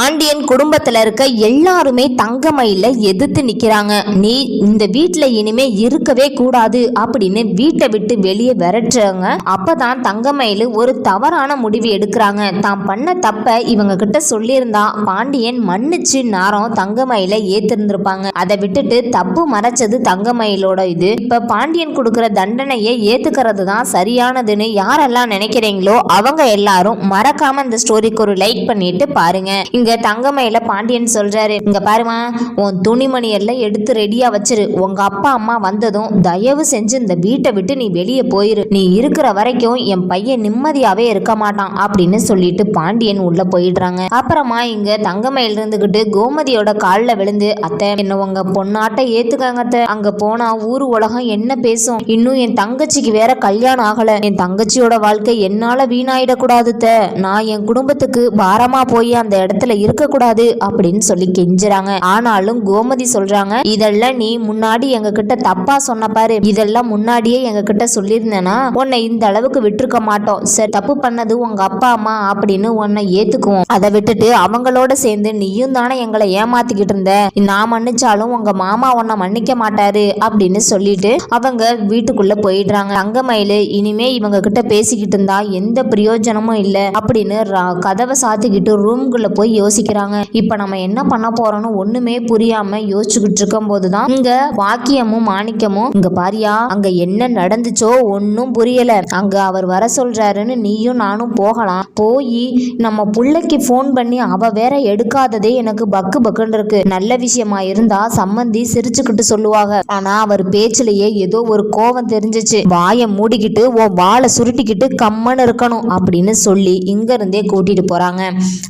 பாண்டியன் குடும்பத்துல இருக்க எல்லாருமே தங்கமயில எதிர்த்து நிக்கிறாங்க. நீ இந்த வீட்டுல இனிமே இருக்கவே கூடாது அப்படின்னு வீட்டை விட்டு வெளியே விரட்டுறாங்க. அப்பதான் தங்கமயில் ஒரு தவறான முடிவு எடுக்கிறாங்க. தான் பண்ண தப்ப இவங்க கிட்ட சொல்லியிருந்தா பாண்டியன் மன்னிச்சு நாரம் தங்கமயில ஏத்திருந்திருப்பாங்க. அதை விட்டுட்டு தப்பு மறைச்சது தங்கமயிலோட இது. இப்ப பாண்டியன் கொடுக்கிற தண்டனையை ஏத்துக்கிறது தான் சரியானதுன்னு யாரெல்லாம் நினைக்கிறீங்களோ அவங்க எல்லாரும் மறக்காம இந்த ஸ்டோரிக்கு ஒரு லைக் பண்ணிட்டு பாருங்க. இங்க தங்கமயில பாண்டியன் சொல்றாரு இங்க பாருமா உன் துணிமணி எல்லாம் எடுத்து ரெடியா வச்சிரு. உங்க அப்பா அம்மா வந்ததும் தயவு செஞ்சு இந்த வீட்டை விட்டு நீ வெளியே போயிரு. நீ இருக்கிற வரைக்கும் என் பையன் நிம்மதியாவே இருக்க மாட்டான் அப்படின்னு சொல்லிட்டு பாண்டியன் உள்ள போயிடுறாங்க. அப்புறமா இங்க தங்கமயில் இருந்துகிட்டு கோமதியோட காலில் விழுந்து அத்தை என்ன உங்க பொண்ணாட்ட ஏத்துக்காங்க அத்தை? அங்க போனா ஊர் உலகம் என்ன பேசும்? இன்னும் என் தங்கச்சிக்கு வேற கல்யாணம் ஆகல. என் தங்கச்சியோட வாழ்க்கை என்னால வீணாயிடக்கூடாதுத்த நான் என் குடும்பத்துக்கு பாரமா போய் அந்த இடத்துல இருக்கக்கூடாது அப்படின்னு சொல்லி கெஞ்சுறாங்க. ஆனாலும் கோமதி சொல்றாங்க இதெல்லாம் நீ முன்னாடி எங்க கிட்ட தப்பா சொன்ன பாரு. இதெல்லாம் முன்னாடியே எங்க கிட்ட சொல்லியிருந்தேன்னா உன்னை இந்த அளவுக்கு விட்டுருக்க மாட்டோம். சரி தப்பு பண்ணது உங்க அப்பா அம்மா அப்படின்னு உன்னை ஏத்துக்குவோம். அதை விட்டுட்டு அவங்களோட சேர்ந்து நீயும் தானே எங்களை ஏமாத்திக்கிட்டு இருந்த. நான் மன்னிச்சாலும் உங்க மாமா உன்னை மன்னிக்க மாட்டாரு அப்படின்னு சொல்லிட்டு அவங்க வீட்டுக்குள்ள போயிடுறாங்க. தங்கமயிலு இனிமே இவங்க கிட்ட பேசிக்கிட்டு இருந்தா எந்த பிரயோஜனமும் இல்ல அப்படின்னு ரா- கதவை சாத்திக்கிட்டு ரூம்குள்ள போய் யோசிக்கிறாங்க. இப்ப நம்ம என்ன பண்ண போறோம்னு ஒண்ணுமே புரியாம யோசிச்சுக்கிட்டு இருக்கும் போதுதான் இங்க வாக்கியமும் மாணிக்கமும் இங்க பாரியா அங்க என்ன நடந்துச்சோ ஒன்னும் புரியல. அங்க அவர் வர சொல்றாருன்னு நீயும் நானும் போகலாம். போய் நம்ம புள்ளைக்கு ஃபோன் பண்ணி அவ வேற எடுக்காததே எனக்கு பக்கு பக்குன்னு இருக்கு. நல்ல விஷயமா இருந்தா சம்மந்தி சிரிச்சுக்கிட்டு சொல்லுவாங்க. ஆனா அவர் பேச்சிலேயே ஏதோ ஒரு கோவம் தெரிஞ்சிச்சு. வாயை மூடிக்கிட்டு ஓ வாழை சுருட்டிக்கிட்டு கம்மன்னு இருக்கணும் அப்படின்னு சொல்லி இங்க இருந்தே கூட்டிட்டு போறாங்க.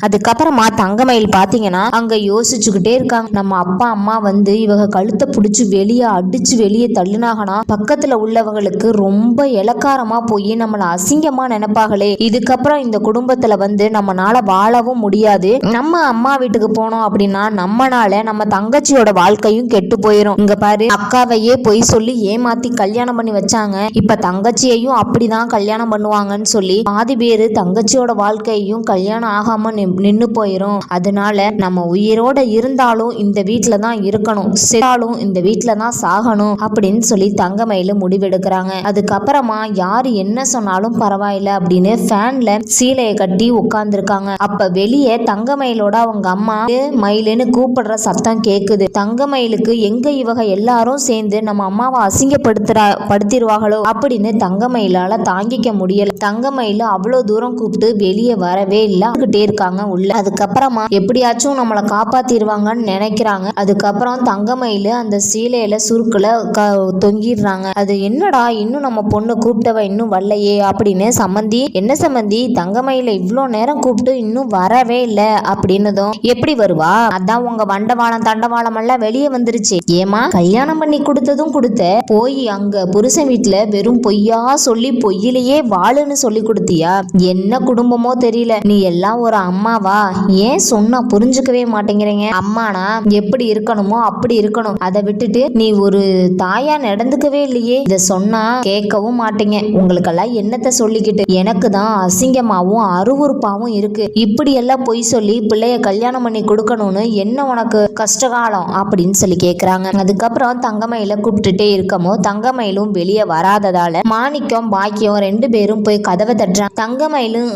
அதுக்கப்புறமா தங்கமயில் பாத்தீங்கன்னா அங்க யோசிச்சுக்கிட்டே இருக்காங்க. நம்ம அப்பா அம்மா வந்து இவங்க கழுத்தை பிடிச்சி வெளியே அடிச்சு வெளியே தள்ளுனாகனா பக்கத்துல உள்ளவங்களுக்கு ரொம்ப இலக்காரமா போய் நம்மள அசிங்கமா நினைப்பாங்களே. இதுக்கப்புறம் இந்த குடும்பத்துல வந்து நம்மனால வாழவும் முடியாது. நம்ம அம்மா வீட்டுக்கு போனோம் அப்படின்னா நம்மனால நம்ம தங்கச்சியோட வாழ்க்கையும் கெட்டு போயிடும் இங்க பாரு அக்காவையே பொய் சொல்லி ஏமாத்தி கல்யாணம் பண்ணி வச்சாங்க. இப்ப தங்கச்சியையும் அப்படிதான் கல்யாணம் பண்ணுவாங்கன்னு சொல்லி பாதி பேரு தங்கச்சியோட வாழ்க்கையும் கல்யாணம் ஆகாம நின்னு போயிரும். அதனால நம்ம உயிரோட இருந்தாலும் இந்த வீட்டில் தான் இருக்கணும். செத்தாலும் இந்த வீட்டில் தான் சாகணும் அப்படின்னு சொல்லி தங்கமயில முடிவெடுக்கிறாங்க. அதுக்கப்புறமா யாரு என்ன சொன்னாலும் பரவாயில்ல அப்படின்னு ஃபேன்ல சீலையை கட்டி உட்கார்ந்துருக்காங்க. அப்ப வெளியே தங்கமயிலோட அவங்க அம்மா மயிலுன்னு கூப்பிடுற சத்தம் கேக்குது. தங்கமயிலுக்கு எங்க இவங்க எல்லாரும் சேர்ந்து நம்ம அம்மாவை அசிங்கப்படுத்துறா படுத்திடுவாங்களோ அப்படின்னு தங்கமயிலால தாங்கிக்க முடியல. தங்கமயில அவ்வளவு தூரம் கூப்பிட்டு வெளியே வரவே இல்லை. இருக்காங்க உள்ள. அதுக்கப்புறம் எப்படியாச்சும் நம்மளை காப்பாத்திடுவாங்கன்னு நினைக்கிறாங்க. அதுக்கப்புறம் தங்கமயில அந்த சீலையில சுருக்குல க தொங்கிடுறாங்க. அது என்னடா இன்னும் நம்ம பொண்ணு கூப்பிட்டவ இன்னும் வரலையே அப்படின்னு சம்மந்தி என்ன சம்மந்தி தங்கமயில இவ்வளோ நேரம் கூப்பிட்டு இன்னும் வரவே இல்லை அப்படின்னதும் எப்படி வருவா? அதான் உங்க வண்டவாளம் தண்டவாளம் எல்லாம் வெளியே வந்துருச்சு. ஏமா கல்யாணம் பண்ணி கொடுத்ததும் கொடுத்த. போய் அங்க புருஷன் வீட்டுல வெறும் பொய்யா சொல்லி பொய்யிலேயே வாழுன்னு சொல்லி கொடுத்தியா? என்ன குடும்பமோ தெரியல. நீ எல்லாம் ஒரு அம்மாவா? ஏன் ஏன் சொன்னா புரிஞ்சுக்கவே மாட்டேங்கிறீங்க? அம்மானா எப்படி இருக்கணுமோ அப்படி இருக்கணும். அதை விட்டுட்டு நீ ஒரு தாயா நடந்துக்கவே இல்லையே. இத சொன்னா கேட்கவும் மாட்டீங்க. உங்களுக்கெல்லாம் என்னத்த சொல்லிக்கிட்டு? எனக்கு தான் அசிங்கமாவும் அருவருப்பாவும் இருக்கு. இப்படி எல்லாம் பொய் சொல்லி பிள்ளைய கல்யாணம் பண்ணி கொடுக்கணும்னு என்ன உனக்கு கஷ்டகாலம்? அப்படின்னு சொல்லி கேக்குறாங்க. அதுக்கப்புறம் தங்கமயில கூப்பிட்டுட்டே இருக்கமோ தங்கமயிலும் வெளியே வராததால மாணிக்கம் பாக்கியம் ரெண்டு பேரும் போய் கதவை தட்டுறாங்க. தங்கமயிலும்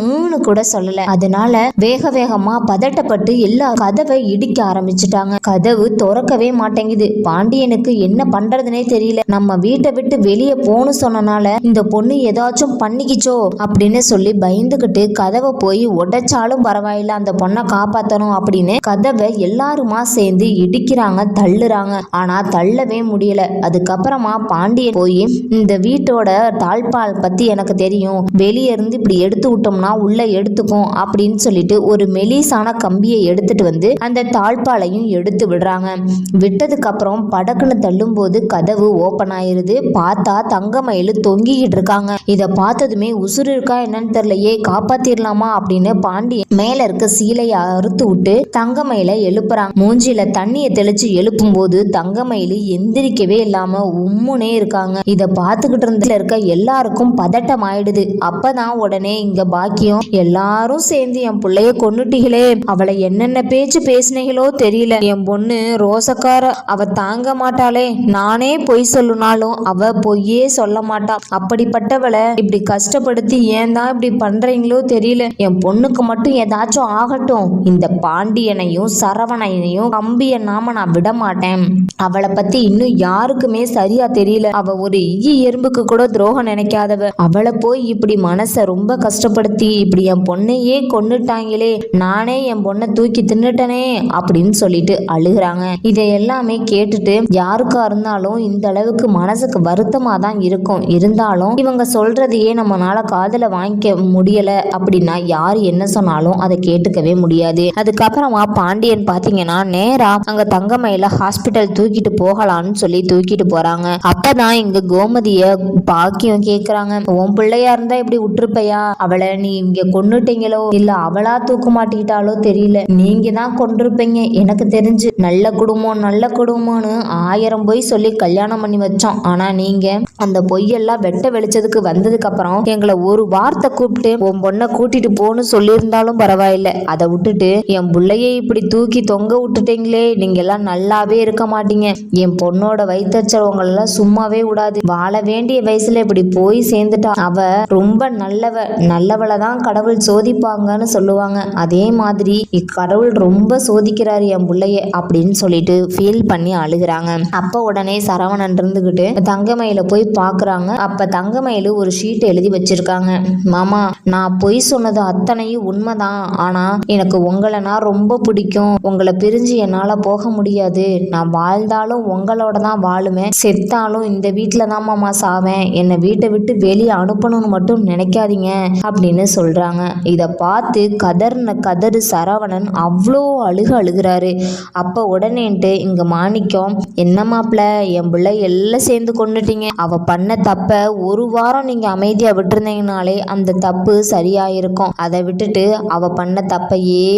கூட சொல்லல. அதனால வேக வேகமா பதட்டப்பட்டு எல்லா கதவை இடிக்க ஆரம்பிச்சிட்டாங்க. கதவு திறக்கவே மாட்டேங்குது. பாண்டியனுக்கு என்ன பண்றதுனே தெரியல. நம்ம வீட்டை விட்டு வெளியே போகணும் சொன்னனால இந்த பொண்ணு ஏதாச்சும் பண்ணிக்கிச்சோ அப்படின்னு சொல்லி பயந்துகிட்டு கதவை போய் உடைச்சாலும் பரவாயில்ல அந்த பொண்ணை காப்பாத்தணும் அப்படின்னு கதவை எல்லாருமா சேர்ந்து இடிக்கிறாங்க தள்ளுறாங்க. ஆனா தள்ளவே முடியல. அதுக்கப்புறமா பாண்டியன் போய் இந்த வீட்டோட தாழ்பால் பத்தி எனக்கு தெரியும். வெளியே இருந்து இப்படி எடுத்து விட்டோம்னா உள்ள எடுத்துக்கும் அப்படின்னு சொல்லிட்டு ஒரு மெலிசான கம்பியை எடுத்துட்டு வந்து அந்த தாழ்பாலையும் எடுத்து விடுறாங்க. விட்டதுக்கு அப்புறம் படக்குன்னு தள்ளும்போது கதவு ஓப்பன் ஆயிருது. பார்த்தா தங்கமயிலு தொங்கிக்கிட்டு இருக்காங்க. இதை பார்த்ததுமே உசுறு இருக்கா என்னன்னு தெரியலையே காப்பாத்திரலாமா அப்படின்னு பாண்டியன் மேல இருக்க சீலையை அறுத்து விட்டு தங்கமயில எழுப்புறாங்க. மூஞ்சில தண்ணியை தெளிச்சு எழுப்பும் போது தங்கமயில் எந்திரிக்கவே இல்லாம உம்முனே இருக்காங்க. இத பார்த்துக்கிட்டு இருந்ததுல இருக்க எல்லாருக்கும் பதட்டம் ஆயிடுது. அப்பதான் உடனே இங்க பாக்கியம் எல்லாரும் சேர்ந்து என் பிள்ளைய கொண்டுட்டீங்களே அவளை என்னென்ன பேச்சு பேசினீங்களோ தெரியல. என் பொண்ணு ரோசக்கார அவ தாங்க மாட்டாளே. நானே பொய் சொல்லுனாலும் அவ பொய்யே சொல்ல மாட்டா. அப்படிப்பட்டவளை இப்படி கஷ்டப்படுத்தி ஏன் தான் இப்படி பண்றீங்களோ தெரியல. என் பொண்ணுக்கு மட்டும் ஏதாச்சும் ஆகட்டும். இந்த பாண்டியனையும் சரவணையனையும் கம்பிய நாம நான் விட மாட்டேன் அவளை பத்தி இன்னும் யாருக்குமே சரியா தெரியல. அவ ஒரு ஈ எறும்புக்கு கூட துரோகம் நினைக்காதவ. அவளை போய் இப்படி மனசை ரொம்ப கஷ்டப்படுத்தி இப்படி என் பொண்ணையே கொன்னுட்டாங்களே. நானே என் பொண்ணை தூக்கி தின்னுட்டனே அப்படின்னு சொல்லிட்டு அழுகிறாங்க. இதை எல்லாமே கேட்டுட்டு யாருக்கா இருந்தாலும் இந்த அளவுக்கு மனசுக்கு வருத்தமா தான் இருக்கும். இருந்தாலும் இவங்க சொல்றதையே நம்மளால காதல வாங்கிக்க முடியல அப்படின்னா யார் என்ன சொன்னாலும் அதை கேட்டுக்கவே முடியாது. அதுக்கப்புறமா பாண்டியன் பாத்தீங்கன்னா நேரா அங்க தங்கமயில ஹாஸ்பிட்டல் தூக்கிட்டு போகலான்னு சொல்லி தூக்கிட்டு போறாங்க. அப்பதான் இங்க கோமதிய பாக்கியம் கேக்குறாங்க. உன் பிள்ளையா இருந்தா இப்படி விட்டுருப்பையா? அவளை நீ இங்க கொண்டுட்டீங்களோ இல்ல அவளா தூக்க மாட்டிக்கிட்டாலோ தெரியல. நீங்க தான் கொண்டிருப்பீங்க. எனக்கு தெரிஞ்சு. நல்ல குடும்பம் நல்ல குடும்பம்னு ஆயிரம் பொய் சொல்லி கல்யாணம் பண்ணி வச்சோம். ஆனா நீங்க அந்த பொய்யெல்லாம் வெட்ட வெளிச்சதுக்கு வந்ததுக்கு அப்புறம் எங்களை ஒரு வார்த்தை கூப்பிட்டு உன் பொண்ணை கூட்டிட்டு போன்னு சொல்லியிருந்தாலும் பரவாயில்ல. அதை விட்டுட்டு என் பிள்ளைய இப்படி தூக்கி தொங்க விட்டுட்டீங்களே. நீங்க எல்லாம் நல்லாவே இருக்க மாட்டீங்க. என் பொண்ணோட வயிற்றுச்சல் உங்களெல்லாம் சும்மாவே விடாது. வாழ வேண்டிய வயசுல இப்படி போய் சேர்ந்துட்டா அவ ரொம்ப நல்லவ. நல்லவளை தான் கடவுள் சோதிப்பாங்கன்னு சொல்லுவாங்க. அதே மாதிரி இக்கடவுள் ரொம்ப சோதிக்கிறாரு என் பிள்ளைய அப்படின்னு சொல்லிட்டு ஃபீல் பண்ணி அழுகுறாங்க. அப்ப உடனே சரவணன் இருந்துகிட்டு தங்கமயில போய் பாக்குறாங்க. அப்ப தங்கமயிலு ஒரு ஷீட் எழுதி வச்சிருக்காங்க. மாமா நான் பொய் சொன்னது அத்தனையும் உண்மைதான். ஆனா எனக்கு உங்களைனா ரொம்ப பிடிக்கும். உங்களை பிரிஞ்சு என்னால போக முடியாது. நான் வாழ்ந்தாலும் உங்களோட தான் வாழுவேன். செத்தாலும் இந்த வீட்டில் தான் மாமா சாவேன். என்னை வீட்டை விட்டு வெளியே அனுப்பணும்னு மட்டும் நினைக்காதீங்க. அப்படின்னு சொல்றாங்க. இதை பார்த்து கதர்ன கதறு சரவணன் அவ்வளோ அழுக அழுகிறாரு. அப்போ உடனேன்ட்டு இங்கே மாணிக்கம் என்ன மாப்பிள்ள என் பிள்ளை எல்லாம் சேர்ந்து கொண்டுட்டீங்க. அவள் பண்ண தப்ப ஒரு வாரம் நீங்கள் அமைதியாக விட்டுருந்தீங்கனாலே அந்த தப்பு சரியாயிருக்கும். அதை விட்டுட்டு அவள் பண்ண தப்பையே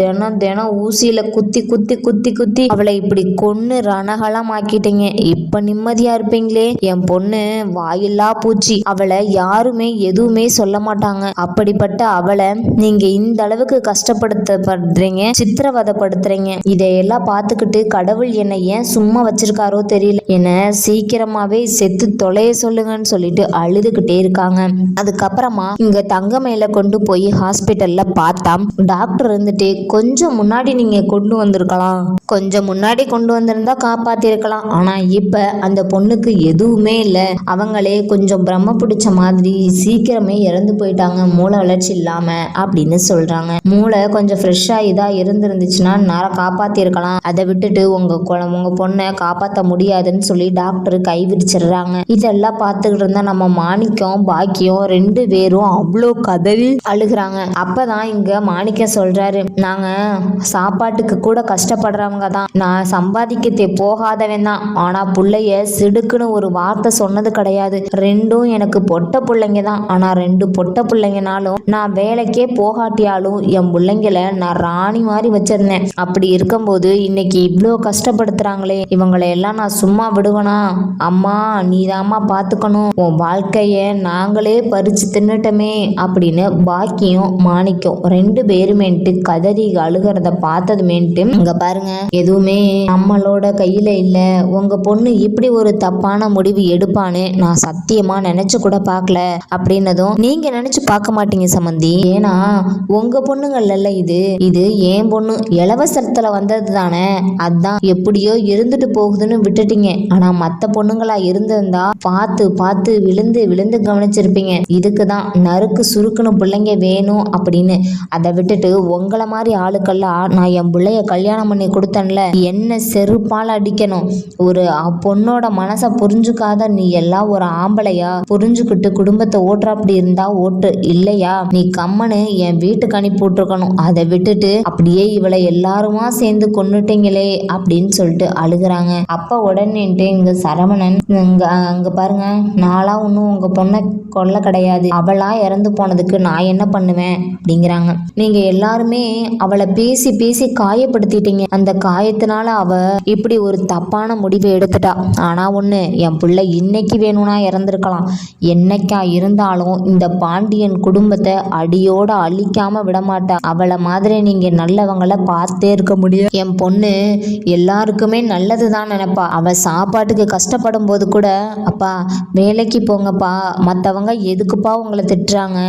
தினம் தினம் ஊசியில் குத்தி குத்தி குத்தி குத்தி அவளை இப்படி கொன்று ரணகலம் ஆக்கிட்டீங்க இப்போ நிம்மதியா இருப்பீங்களே. என் பொண்ணு வாயில்லா பூச்சி. அவளை யாருமே எதுவுமே சொல்ல மாட்டாங்க. அப்படிப்பட்ட அவளை நீங்கள் இந்த அளவுக்கு கஷ்டப்படுத்த அவமானப்படுத்தப்படுறீங்க சித்திரவதைப்படுத்துறீங்க. இதையெல்லாம் பார்த்துக்கிட்டு கடவுள் என்னை ஏன் சும்மா வச்சிருக்காரோ தெரியல. என்ன சீக்கிரமாவே செத்து தொலைய சொல்லுங்கன்னு சொல்லிட்டு அழுதுகிட்டே இருக்காங்க. அதுக்கப்புறமா இங்க தங்கமையில கொண்டு போய் ஹாஸ்பிட்டல்ல பார்த்தா டாக்டர் இருந்துட்டு கொஞ்சம் முன்னாடி நீங்க கொண்டு வந்திருக்கலாம். கொஞ்சம் முன்னாடி கொண்டு வந்திருந்தா காப்பாத்திருக்கலாம். ஆனா இப்ப அந்த பொண்ணுக்கு எதுவுமே இல்லை. அவங்களே கொஞ்சம் பிரம்ம பிடிச்ச மாதிரி சீக்கிரமே இறந்து போயிட்டாங்க. மூளை வளர்ச்சி இல்லாம அப்படின்னு சொல்றாங்க. மூளை கொஞ்சம் ஃப்ரெஷ்ஷா இதா இருந்திருந்துச்சுன்னா நேரம் காப்பாத்திருக்கலாம். அதை விட்டுட்டு உங்க குழ- உங்க பொண்ணை காப்பாத்த முடியாதுன்னு சொல்லி டாக்டர் கை விரிச்சிடுறாங்க. இதெல்லாம் பார்த்துக்கிட்டு இருந்தா நம்ம மாணிக்கம் பாக்கியம் ரெண்டு பேரும் அவ்வளோ கதவி அழுகிறாங்க. அப்பதான் இங்க மாணிக்கம் சொல்றாரு நாங்க சாப்பாட்டுக்கு கூட கஷ்டப்படுறவங்க தான் நான் சம்பாதிக்கத்தே போகாதவன் தான். ஆனா பிள்ளைய சிடுக்குன்னு ஒரு வார்த்தை சொன்னது கிடையாது. ரெண்டும் எனக்கு பொட்ட பிள்ளைங்க தான். ஆனா ரெண்டு பொட்ட பிள்ளைங்கனாலும் நான் வேலைக்கே போகாட்டியாலும் என் பிள்ளைங்கள நான் ராணி மாதிரி வச்சிருந்தேன். அப்படி இருக்கும்போது இன்னைக்கு இவ்வளோ கஷ்டப்படுத்துறாங்களே. இவங்களை எல்லாம் நான் சும்மா விடுவேனா? அம்மா நீதாம்மா பார்த்துக்கணும் உன் வாழ்க்கைய நாங்களே பறிச்சு தின்னுட்டோமே அப்படின்னு பாக்கியம் மாணிக்கம் ரெண்டு பேருமேன்ட்டு கதறி அழுகிறத பார்த்ததுமேன்ட்டு இங்க பாருங்க. எதுவுமே நம்மளோட கையில இல்ல. உங்க பொண்ணு இப்படி ஒரு தப்பான முடிவு எடுப்பான்னு நான் சத்தியமா நினைச்சு கூட பார்க்கல அப்படின்னதும் நீங்க நினைச்சு பார்க்க மாட்டீங்க சம்மந்தி ஏன்னா உங்க பொண்ணுங்கள்ல இது. இது ஏன் பொண்ணு இலவசத்துல வந்தது தானே. அதான் எப்படியோ இருந்துட்டு போகுதுன்னு விட்டுட்டீங்க. ஆனா மத்த பொண்ணுங்களா இருந்திருந்தா பார்த்து பார்த்து விழுந்து விழுந்து கவனிச்சிருப்பீங்க. இதுக்கு தான் நறுக்கு சுருக்குன்னு பிள்ளைங்க வேணும் அப்படின்னு. அதை விட்டுட்டு உங்களை மாதிரி ஆளுக்கெல்லாம் நான் என் பிள்ளைய கல்யாணம் பண்ணி கொடுத்து கொடுத்தேன்ல என்ன செருப்பால் அடிக்கணும்? ஒரு பொண்ணோட மனசை புரிஞ்சுக்காத நீ எல்லாம் ஒரு ஆம்பளையா? புரிஞ்சுக்கிட்டு குடும்பத்தை ஓட்டுறாப்படி இருந்தா ஓட்டு. இல்லையா? நீ கம்மனு என் வீட்டுக்கு அனுப்பி விட்டுருக்கணும். அதை விட்டுட்டு அப்படியே இவளை எல்லாருமா சேர்ந்து கொண்டுட்டீங்களே அப்படின்னு சொல்லிட்டு அழுகுறாங்க. அப்ப உடனேன்ட்டு இங்க சரவணன் இங்க அங்க பாருங்க நாளா ஒன்றும் உங்க பொண்ணை கொல்ல கிடையாது. அவளா இறந்து போனதுக்கு நான் என்ன பண்ணுவேன்? அப்படிங்கிறாங்க. நீங்க எல்லாருமே அவளை பேசி பேசி காயப்படுத்திட்டீங்க. அந்த காயத்தினால அவ இப்படி ஒரு தப்பான முடிவை எடுத்துட்டா. ஆனா ஒண்ணு என் பிள்ளை இன்னைக்கு வேணும்னா இறந்துருக்கலாம். என்னைக்கா இருந்தாலும் இந்த பாண்டியன் குடும்பத்தை அடியோட அழிக்காம விடமாட்டா அவளை மாதிரி நீங்க நல்லவங்களை பார்த்தே இருக்க முடியும். என் பொண்ணு எல்லாருக்குமே நல்லது தான் நினைப்பா. அவ சாப்பாட்டுக்கு கஷ்டப்படும் போது கூட அப்பா வேலைக்கு போங்கப்பா. மற்றவங்க எதுக்குப்பா உங்களை திட்டுறாங்க?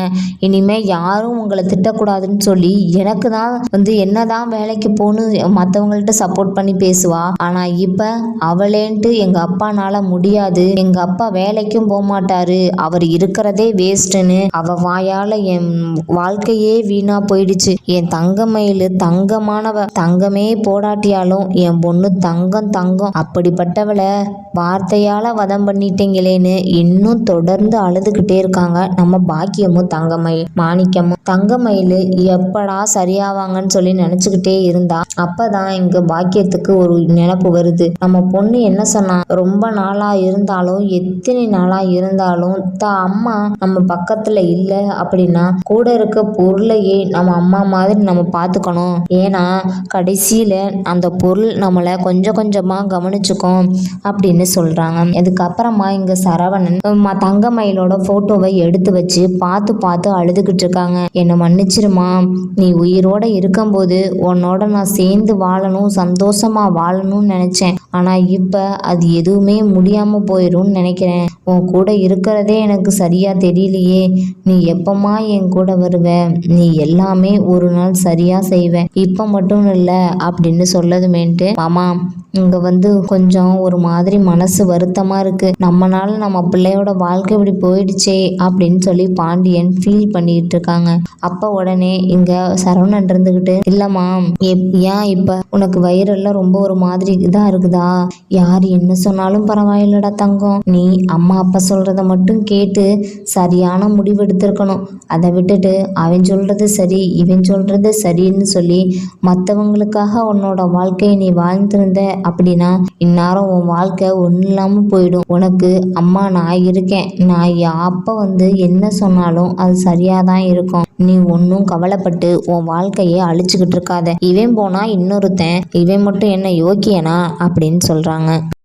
இனிமே யாரும் உங்களை திட்டக்கூடாதுன்னு சொல்லி எனக்கு தான் வந்து என்னதான் வேலைக்கு போகணும் மற்றவங்கள்ட்ட சப்போர்ட் பண்ணி பேசுவா. ஆனா இப்ப அவளேன்ட்டு எங்க அப்பானால முடியாது. எங்க அப்பா வேலைக்கும் போக மாட்டாரு அவர் இருக்கிறதே வேஸ்ட்டுன்னு அவ வாயால என் வாழ்க்கையே வீணா போயிடுச்சு. என் தங்கமயில் தங்கமானவ. தங்கமே போடாட்டியாலும் என் பொண்ணு தங்கம் தங்கம். அப்படிப்பட்டவளை வார்த்தையால வதம் பண்ணிட்டீங்களேன்னு இன்னும் தொடர்ந்து அழுதுகிட்டே இருக்காங்க நம்ம பாக்கியமும் தங்கமயில் மாணிக்கமும் தங்கமயில் எப்படா சரியாவாங்கன்னு சொல்லி நினச்சிக்கிட்டே இருந்தா. அப்பதான் இங்க பாக்கியத்துக்கு ஒரு நினப்பு வருது. நம்ம பொண்ணு என்ன சொன்னா? ரொம்ப நாளா இருந்தாலும் எத்தனை நாளா இருந்தாலும் த அம்மா நம்ம பக்கத்துல இல்ல அப்படின்னா கூட இருக்க பொருளையே நம்ம அம்மா மாதிரி நம்ம பார்த்துக்கணும் ஏன்னா கடைசியில அந்த பொருள் நம்மளை கொஞ்சம் கொஞ்சமா கவனிச்சுக்கும் அப்படின்னு சொல்றாங்க. இதுக்கப்புறமா இங்க சரவணன் தங்கமயிலோட போட்டோவை எடுத்து வச்சு பார்த்து பார்த்து அழுதுகிட்டு இருக்காங்க. என்னை மன்னிச்சிருமா? நீ உயிரோட இருக்கும்போது உன்னோட நான் சேர்ந்து வாழணும் சந்தோஷமா வாழணும்னு நினைச்சேன். ஆனா இப்ப அது எதுவுமே முடியாம போயிடும்னு நினைக்கிறேன். உன் கூட இருக்கிறதே எனக்கு சரியா தெரியலையே. நீ எப்பமா என் கூட வருவ? நீ எல்லாமே ஒரு நாள் சரியா செய்வ. இப்ப மட்டும் இல்ல அப்படின்னு சொல்லதுமேன்ட்டு. மாமா இங்க வந்து கொஞ்சம் ஒரு மாதிரி மனசு வருத்தமா இருக்கு. நம்மனால நம்ம பிள்ளையோட வாழ்க்கை இப்படி போயிடுச்சே அப்படின்னு சொல்லி பாண்டியன் ஃபீல் பண்ணிட்டு இருக்காங்க. அப்ப உடனே இங்க சரவணன் இருந்துகிட்டு இல்லம்மா ஏன் இப்ப உனக்கு வயிறெல்லாம் ரொம்ப ஒரு மாதிரி இதாக இருக்குதா? யார் என்ன சொன்னாலும் பரவாயில்லடா தங்கம். நீ அம்மா அப்பா சொல்கிறத மட்டும் கேட்டு சரியான முடிவு எடுத்திருக்கணும். அதை விட்டுட்டு அவன் சொல்கிறது சரி இவன் சொல்கிறது சரின்னு சொல்லி மற்றவங்களுக்காக உன்னோட வாழ்க்கையை நீ வாழ்ந்துருந்த அப்படின்னா இந்நேரம் உன் வாழ்க்கை ஒன்றும் இல்லாமல் போயிடும். உனக்கு அம்மா நான் இருக்கேன். நான் அப்போ அப்பா வந்து என்ன சொன்னாலும் அது சரியாக தான் இருக்கும். நீ ஒன்றும் கவலைப்பட்டு உன் வாழ்க்கையை அழிச்சுக்கிட்டு இருக்காத. இவன் போனா இன்னொருத்தன் இவன் மட்டும் என்ன யோக்கியனா? அப்படின்னு சொல்றாங்க.